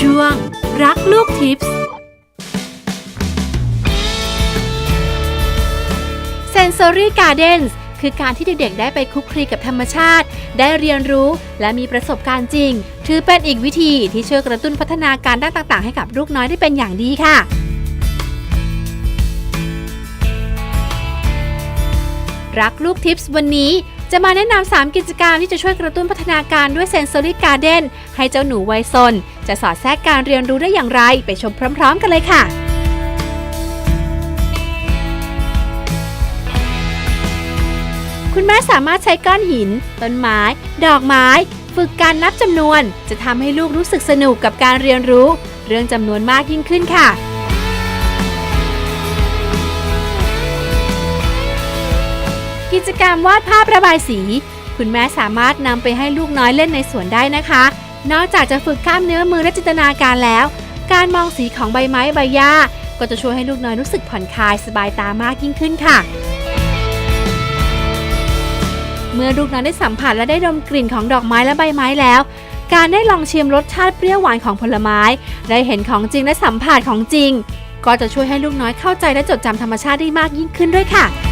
ช่วง รักลูกทิปส์ Sensory Gardens คือการที่เด็กๆ ได้ไปคลุกคลีกับธรรมชาติ ได้เรียนรู้และมีประสบการณ์จริง ถือเป็นอีกวิธีที่ช่วยกระตุ้นพัฒนาการด้านต่างๆ ให้กับลูกน้อยได้เป็นอย่างดีค่ะรักลูกทิปส์วันนี้ จะมาแนะนำ 3 กิจกรรมที่จะช่วยกระตุ้นพัฒนาการด้วย Sensory Garden ให้เจ้าหนูวัยซนจะสอดแทรกการเรียนรู้ได้อย่างไร ไปชมพร้อม ๆ กันเลยค่ะคุณแม่สามารถใช้ก้อนหิน ต้นไม้ ดอกไม้ ฝึกการนับจำนวน จะทำให้ลูกรู้สึกสนุกกับการเรียนรู้ เรื่องจำนวนมากยิ่งขึ้นค่ะ กิจกรรมวาดภาพระบายสี คุณแม่สามารถนำไปให้ลูกน้อยเล่นในสวนได้นะคะ นอกจากจะฝึกกล้ามเนื้อมือและจินตนาการแล้ว การมองสีของใบไม้ใบหญ้า ก็จะช่วยให้ลูกน้อยรู้สึกผ่อนคลายสบายตามากยิ่งขึ้นค่ะ เมื่อลูกน้อยได้สัมผัสและได้ดมกลิ่นของดอกไม้และใบไม้แล้ว การได้ลองชิมรสชาติเปรี้ยวหวานของผลไม้ ได้เห็นของจริงและสัมผัสของจริง ก็จะช่วยให้ลูกน้อยเข้าใจและจดจำธรรมชาติได้มากยิ่งขึ้นด้วยค่ะ